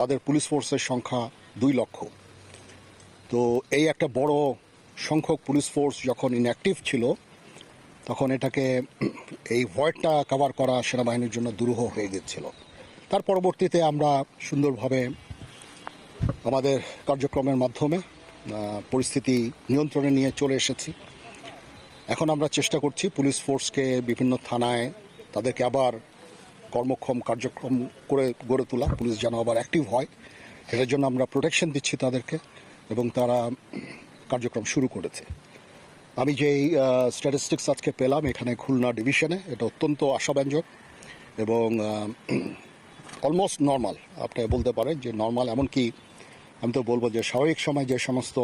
তাদের পুলিশ ফোর্সের সংখ্যা দুই লক্ষ। তো এই একটা বড় সংখ্যক পুলিশ ফোর্স যখন ইনঅ্যাক্টিভ ছিল, তখন এটাকে এই ভয়েডটা কভার করা সেনাবাহিনীর জন্য দুরূহ হয়ে গেছিল তার পরবর্তীতে আমরা সুন্দরভাবে আমাদের কার্যক্রমের মাধ্যমে পরিস্থিতি নিয়ন্ত্রণে নিয়ে চলে এসেছি। এখন আমরা চেষ্টা করছি পুলিশ ফোর্সকে বিভিন্ন থানায় তাদেরকে আবার কর্মক্ষম কার্যক্রম করে গড়ে তোলা, পুলিশ যেন আবার অ্যাক্টিভ হয়, এটার জন্য আমরা প্রোটেকশন দিচ্ছি তাদেরকে এবং তারা কার্যক্রম শুরু করেছে। আমি যেই স্ট্যাটিস্টিক্স আজকে পেলাম, এখানে খুলনা ডিভিশনে এটা অত্যন্ত আশাব্যঞ্জক এবং অলমোস্ট নর্মাল আপনি বলতে পারেন যে নর্মাল এমনকি আমি তো বলব যে স্বাভাবিক সময় যে সমস্ত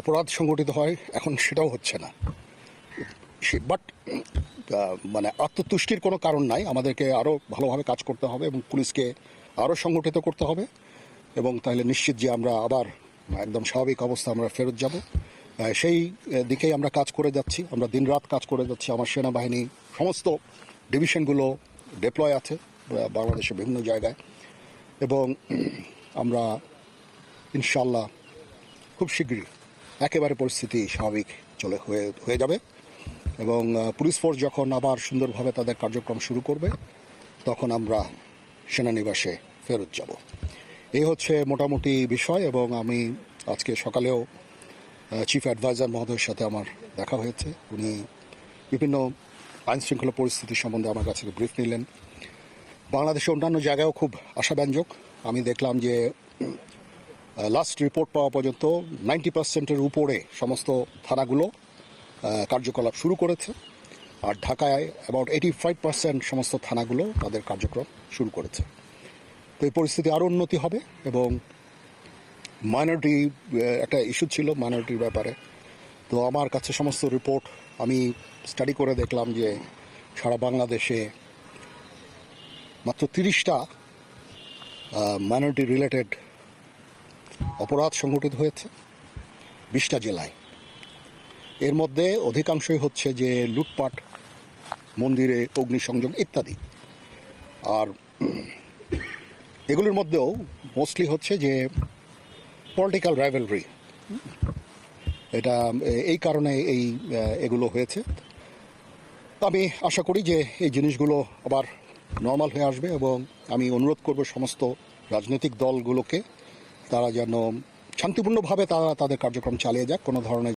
অপরাধ সংগঠিত হয়, এখন সেটাও হচ্ছে না। বাট মানে আত্মতুষ্টির কোনো কারণ নাই। আমাদেরকে আরও ভালোভাবে কাজ করতে হবে এবং পুলিশকে আরও সংগঠিত করতে হবে এবং তাহলে নিশ্চিত যে আমরা আবার একদম স্বাভাবিক অবস্থা আমরা ফেরত যাব। সেই দিকেই আমরা কাজ করে যাচ্ছি। আমরা দিনরাত কাজ করে যাচ্ছি। আমার সেনাবাহিনী সমস্ত ডিভিশনগুলো ডিপ্লয় আছে বাংলাদেশের বিভিন্ন জায়গায়। এবং আমরা ইনশাল্লাহ খুব শীঘ্রই একেবারে পরিস্থিতি স্বাভাবিক চলে হয়ে হয়ে যাবে। এবং পুলিশ ফোর্স যখন আবার সুন্দরভাবে তাদের কার্যক্রম শুরু করবে, তখন আমরা সেনানিবাসে ফেরত যাব। এই হচ্ছে মোটামুটি বিষয় এবং আমি আজকে সকালেও চিফ অ্যাডভাইজার মহোদয়ের সাথে আমার দেখা হয়েছে। উনি বিভিন্ন আইন শৃঙ্খলা পরিস্থিতি সম্বন্ধে আমার কাছে ব্রিফ নিলেন। বাংলাদেশের অন্যান্য জায়গায়ও খুব আশাব্যঞ্জক। আমি দেখলাম যে লাস্ট রিপোর্ট পাওয়া পর্যন্ত নাইনটি পার্সেন্টের উপরে সমস্ত থানাগুলো কার্যকলাপ শুরু করেছে। আর ঢাকায় অ্যাবাউট এইটি ফাইভ পার্সেন্ট সমস্ত থানাগুলো তাদের কার্যক্রম শুরু করেছে। তো এই পরিস্থিতি আরও উন্নতি হবে এবং মাইনরিটি একটা ইস্যু ছিল মাইনরিটির ব্যাপারে। তো আমার কাছে সমস্ত রিপোর্ট আমি স্টাডি করে দেখলাম যে সারা বাংলাদেশে মাত্র তিরিশটা মাইনরিটি রিলেটেড অপরাধ সংঘটিত হয়েছে। বিশটা জেলায়। এর মধ্যে অধিকাংশই হচ্ছে যে লুটপাট, মন্দিরে অগ্নিসংযোগ ইত্যাদি। আর এগুলোর মধ্যেও মোস্টলি হচ্ছে যে পলিটিক্যাল রাইভেলরি এটা, এই কারণে এই এগুলো হয়েছে। আমি আশা করি যে এই জিনিসগুলো আবার নর্মাল হয়ে আসবে এবং আমি অনুরোধ করব সমস্ত রাজনৈতিক দলগুলোকে, তারা যেন শান্তিপূর্ণভাবে তারা তাদের কার্যক্রম চালিয়ে যাক, কোনো ধরনের